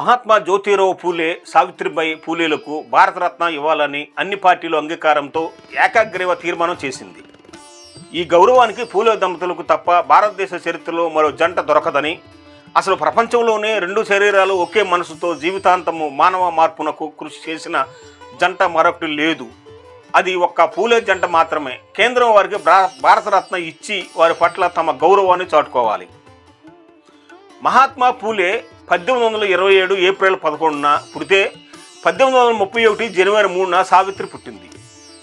మహాత్మా జ్యోతిరావు పూలే సావిత్రిబాయి పూలేలకు భారతరత్న ఇవ్వాలని అన్ని పార్టీలు అంగీకారంతో ఏకాగ్రీవ తీర్మానం చేసింది. ఈ గౌరవానికి పూలే దంపతులకు తప్ప భారతదేశ చరిత్రలో మరో జంట దొరకదని అసలు ప్రపంచంలోనే రెండు శరీరాలు ఒకే మనసుతో జీవితాంతము మానవ మార్పునకు కృషి చేసిన జంట మరొకటి లేదు. అది ఒక్క పూలే జంట మాత్రమే. కేంద్రం వారికి భారతరత్న ఇచ్చి వారి పట్ల తమ గౌరవాన్ని చాటుకోవాలి. మహాత్మా పూలే పద్దెనిమిది వందల ఇరవై ఏడు ఏప్రిల్ పదకొండున పుడితే పద్దెనిమిది వందల ముప్పై ఒకటి జనవరి మూడున సావిత్రి పుట్టింది.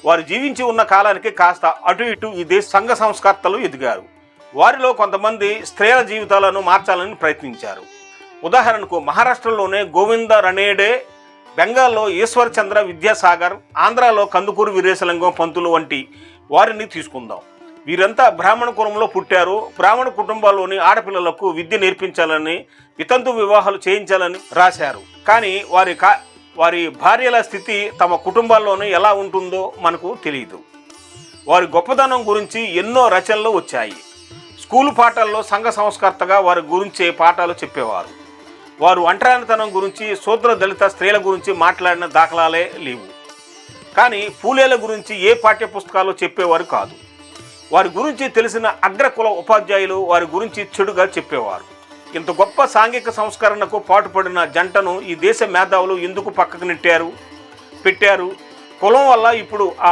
వారు జీవించి ఉన్న కాలానికి కాస్త అటు ఇటు ఈ దేశ సంఘ సంస్కర్తలు ఎదిగారు. వారిలో కొంతమంది స్త్రీల జీవితాలను మార్చాలని ప్రయత్నించారు. ఉదాహరణకు మహారాష్ట్రలోనే గోవింద రణేడే బెంగాల్లో ఈశ్వర్ చంద్ర విద్యాసాగర్ ఆంధ్రాలో కందుకూరు వీరేశలింగం పంతులు వంటి వారిని తీసుకుందాం. వీరంతా బ్రాహ్మణ కులంలో పుట్టారు. బ్రాహ్మణ కుటుంబాల్లోని ఆడపిల్లలకు విద్య నేర్పించాలని వితంతు వివాహాలు చేయించాలని రాశారు. కానీ వారి కా వారి భార్యల స్థితి తమ కుటుంబాల్లోనే ఎలా ఉంటుందో మనకు తెలియదు వారి గొప్పదనం గురించి ఎన్నో రచనలు వచ్చాయి. స్కూలు పాఠాల్లో సంఘ సంస్కర్తగా వారి గురించే పాఠాలు చెప్పేవారు. వారు ఒంటరితనం గురించి శూద్ర దళిత స్త్రీల గురించి మాట్లాడిన దాఖలాలే లేవు. కానీ పూలేల గురించి ఏ పాఠ్య పుస్తకాలు చెప్పేవారు కాదు. వారి గురించి తెలిసిన అగ్రకుల ఉపాధ్యాయులు వారి గురించి చెడుగా చెప్పేవారు. ఇంత గొప్ప సాంఘిక సంస్కరణకు పాటుపడిన జంటను ఈ దేశ మేధావులు ఎందుకు పక్కకు నెట్టారు? పెట్టారు? కులం వల్ల ఇప్పుడు ఆ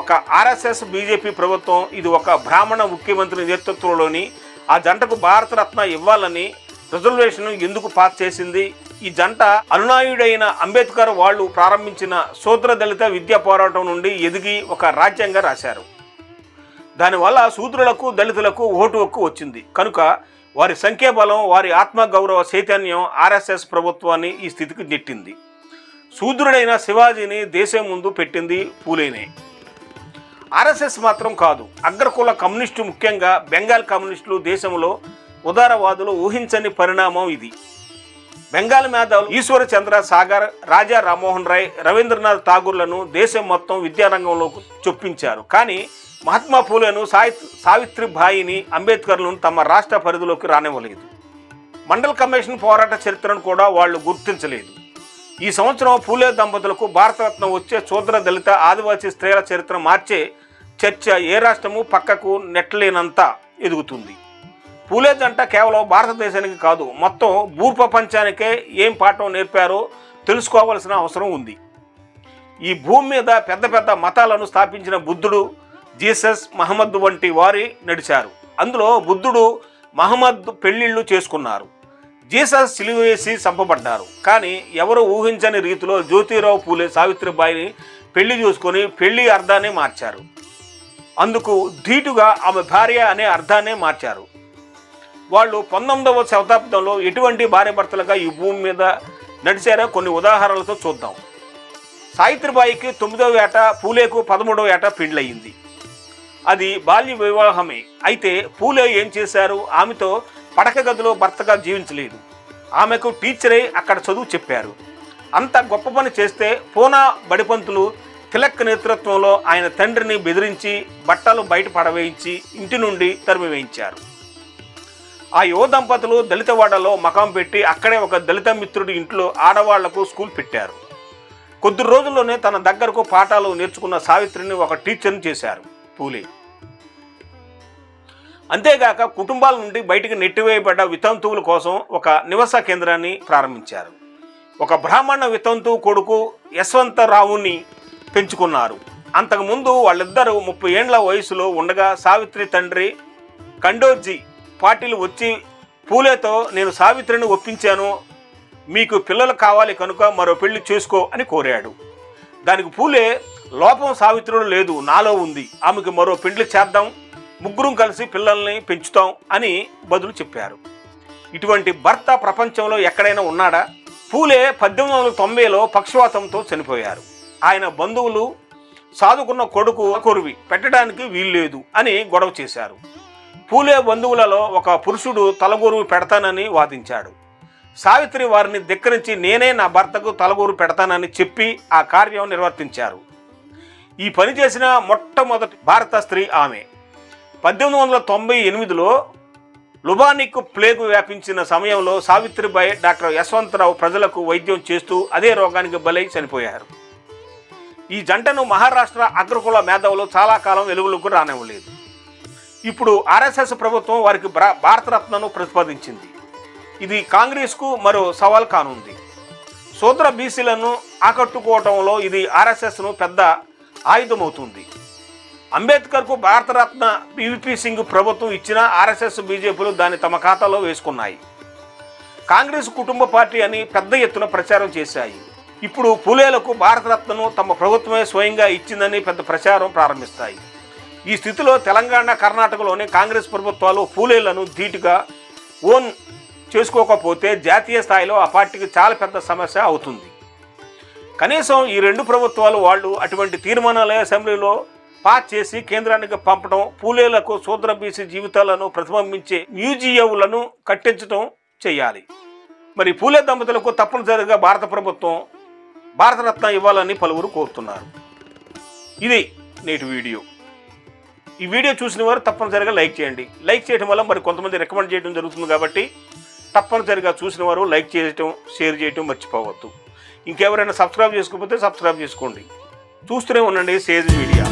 ఒక ఆర్ఎస్ఎస్ బీజేపీ ప్రభుత్వం ఇది ఒక బ్రాహ్మణ ముఖ్యమంత్రి నేతృత్వంలోని ఆ జంటకు భారతరత్న ఇవ్వాలని రిజర్వేషన్ ఎందుకు పాస్ చేసింది? ఈ జంట అనునాయుడైన అంబేద్కర్ వాళ్ళు ప్రారంభించిన శూద్ర దళిత విద్యా పోరాటం నుండి ఎదిగి ఒక రాజ్యాంగం రాశారు. దానివల్ల శూద్రులకు దళితులకు ఓటు హక్కు వచ్చింది. కనుక వారి సంఖ్యాబలం వారి ఆత్మగౌరవ చైతన్యం ఆర్ఎస్ఎస్ ప్రభుత్వాన్ని ఈ స్థితికి నెట్టింది. శూద్రుడైన శివాజీని దేశం ముందు పెట్టింది పూలేనే. ఆర్ఎస్ఎస్ మాత్రం కాదు అగ్రకుల కమ్యూనిస్టు ముఖ్యంగా బెంగాల్ కమ్యూనిస్టులు దేశంలో ఉదారవాదులు ఊహించని పరిణామం ఇది. బెంగాల్ మేధావులు ఈశ్వర చంద్ర సాగర్ రాజా రామ్మోహన్ రాయ్ రవీంద్రనాథ్ ఠాగూర్లను దేశం మొత్తం విద్యారంగంలోకి చొప్పించారు. కానీ మహాత్మా పూలేను సావిత్ సావిత్రిబాయిని అంబేద్కర్లను తమ రాష్ట్ర పరిధిలోకి రానివ్వలేదు. మండల్ కమిషన్ పోరాట చరిత్రను కూడా వాళ్ళు గుర్తించలేదు. ఈ సంవత్సరం పూలే దంపతులకు భారతరత్న వచ్చే శూద్ర దళిత ఆదివాసీ స్త్రీల చరిత్ర మార్చే చర్చ ఏ రాష్ట్రము పక్కకు నెట్టలేనంత ఎదుగుతుంది. పూలే జంట కేవలం భారతదేశానికి కాదు మొత్తం భూప్రపంచానికే ఏం పాఠం నేర్పారో తెలుసుకోవాల్సిన అవసరం ఉంది. ఈ భూమి మీద పెద్ద పెద్ద మతాలను స్థాపించిన బుద్ధుడు జీసస్ మహమ్మద్ వంటి వారి నడిచారు. అందులో బుద్ధుడు మహమ్మద్ పెళ్ళిళ్ళు చేసుకున్నారు. జీసస్ సిలువేసి చంపబడ్డారు. కానీ ఎవరు ఊహించని రీతిలో జ్యోతిరావు పూలే సావిత్రిబాయిని పెళ్ళి చూసుకొని పెళ్ళి అర్థాన్ని మార్చారు. అందుకు ధీటుగా ఆమె భార్య అనే అర్థాన్నే మార్చారు. వాళ్ళు పంతొమ్మిదవ శతాబ్దంలో ఎటువంటి భార్యభర్తలుగా ఈ భూమి మీద నడిచారో కొన్ని ఉదాహరణలతో చూద్దాం. సావిత్రిబాయికి తొమ్మిదవ ఏట పూలేకు పదమూడవ ఏట పెండ్లయింది. అది బాల్య వివాహమే. అయితే పూలే ఏం చేశారు? ఆమెతో పడక గదిలో భర్తగా జీవించలేదు. ఆమెకు టీచరే అక్కడ చదువు చెప్పారు. అంత గొప్ప పని చేస్తే పూనా బడిపంతులు తిలక్ నేతృత్వంలో ఆయన తండ్రిని బెదిరించి బట్టలు బయట పడవేయించి ఇంటి నుండి తరిమి వేయించారు ఆ యువ దంపతులు దళితవాడలో మకాం పెట్టి అక్కడే ఒక దళిత మిత్రుడి ఇంట్లో ఆడవాళ్ళకు స్కూల్ పెట్టారు. కొద్ది రోజుల్లోనే తన దగ్గరకు పాఠాలు నేర్చుకున్న సావిత్రిని ఒక టీచర్ని చేశారు పూలే. అంతేగాక కుటుంబాల నుండి బయటికి నెట్టివేయబడ్డ వితంతువుల కోసం ఒక నివాస కేంద్రాన్ని ప్రారంభించారు. ఒక బ్రాహ్మణ వితంతువు కొడుకు యశ్వంతరావుని పెంచుకున్నారు. అంతకుముందు వాళ్ళిద్దరూ ముప్పై ఏండ్ల వయసులో ఉండగా సావిత్రి తండ్రి కండోజీ పార్టీలు వచ్చి పూలేతో నేను సావిత్రిని ఒప్పించాను. మీకు పిల్లలు కావాలి కనుక మరో పెళ్ళి చేసుకో అని కోరాడు. దానికి పూలే లోపం సావిత్రుడు లేదు నాలో ఉంది. ఆమెకు మరో పెండ్లు చేద్దాం. ముగ్గురం కలిసి పిల్లల్ని పెంచుతాం అని బదులు చెప్పారు. ఇటువంటి భర్త ప్రపంచంలో ఎక్కడైనా ఉన్నాడా? పూలే పద్దెనిమిది వందల తొంభైలో పక్షవాతంతో చనిపోయారు. ఆయన బంధువులు సాదుకున్న కొడుకు కొరివి పెట్టడానికి వీల్లేదు అని గొడవ చేశారు. పూలే బంధువులలో ఒక పురుషుడు తలగూరు పెడతానని వాదించాడు. సావిత్రి వారిని ధిక్కరించి నేనే నా భర్తకు తలగూరు పెడతానని చెప్పి ఆ కార్యం నిర్వర్తించారు. ఈ పని చేసిన మొట్టమొదటి భారత స్త్రీ ఆమె. పద్దెనిమిది వందల తొంభై ఎనిమిదిలో లుబానిక్ ప్లేగు వ్యాపించిన సమయంలో సావిత్రిబాయి డాక్టర్ యశ్వంతరావు ప్రజలకు వైద్యం చేస్తూ అదే రోగానికి బలై చనిపోయారు. ఈ జంటను మహారాష్ట్ర అగ్రకుల మేధావులు చాలా కాలం వెలుగులకు రానివ్వలేదు. ఇప్పుడు ఆర్ఎస్ఎస్ ప్రభుత్వం వారికి భారతరత్నను ప్రతిపాదించింది. ఇది కాంగ్రెస్కు మరో సవాల్ కానుంది. శూద్ర బీసీలను ఆకట్టుకోవటంలో ఇది ఆర్ఎస్ఎస్ను పెద్ద ఆయుధమవుతుంది. అంబేద్కర్కు భారతరత్న పివిపి సింగ్ ప్రభుత్వం ఇచ్చిన ఆర్ఎస్ఎస్ బీజేపీలు దాన్ని తమ ఖాతాలో వేసుకున్నాయి. కాంగ్రెస్ కుటుంబ పార్టీ అని పెద్ద ఎత్తున ప్రచారం చేశాయి. ఇప్పుడు పూలేలకు భారతరత్నను తమ ప్రభుత్వమే స్వయంగా ఇచ్చిందని పెద్ద ప్రచారం ప్రారంభిస్తాయి. ఈ స్థితిలో తెలంగాణ కర్ణాటకలోని కాంగ్రెస్ ప్రభుత్వాలు పూలేలను ధీటుగా ఓన్ చేసుకోకపోతే జాతీయ స్థాయిలో ఆ పార్టీకి చాలా పెద్ద సమస్య అవుతుంది. కనీసం ఈ రెండు ప్రభుత్వాలు వాళ్ళు అటువంటి తీర్మానాలే అసెంబ్లీలో పాస్ చేసి కేంద్రానికి పంపడం పూలేలకు శూద్ర బీసీ జీవితాలను ప్రతిబింబించే మ్యూజియంలను కట్టించడం చేయాలి. మరి పూలే దంపతులకు తప్పనిసరిగా భారత ప్రభుత్వం భారతరత్న ఇవ్వాలని పలువురు కోరుతున్నారు. ఇది నేటి వీడియో. ఈ వీడియో చూసిన వారు తప్పనిసరిగా లైక్ చేయండి. లైక్ చేయడం వల్ల మరి కొంతమంది రికమెండ్ చేయడం జరుగుతుంది కాబట్టి తప్పనిసరిగా చూసిన వారు లైక్ చేయటం షేర్ చేయటం మర్చిపోవద్దు. ఇంకెవరైనా సబ్స్క్రైబ్ చేసుకోకపోతే సబ్స్క్రైబ్ చేసుకోండి. చూస్తూనే ఉండండి సేజ్ మీడియా.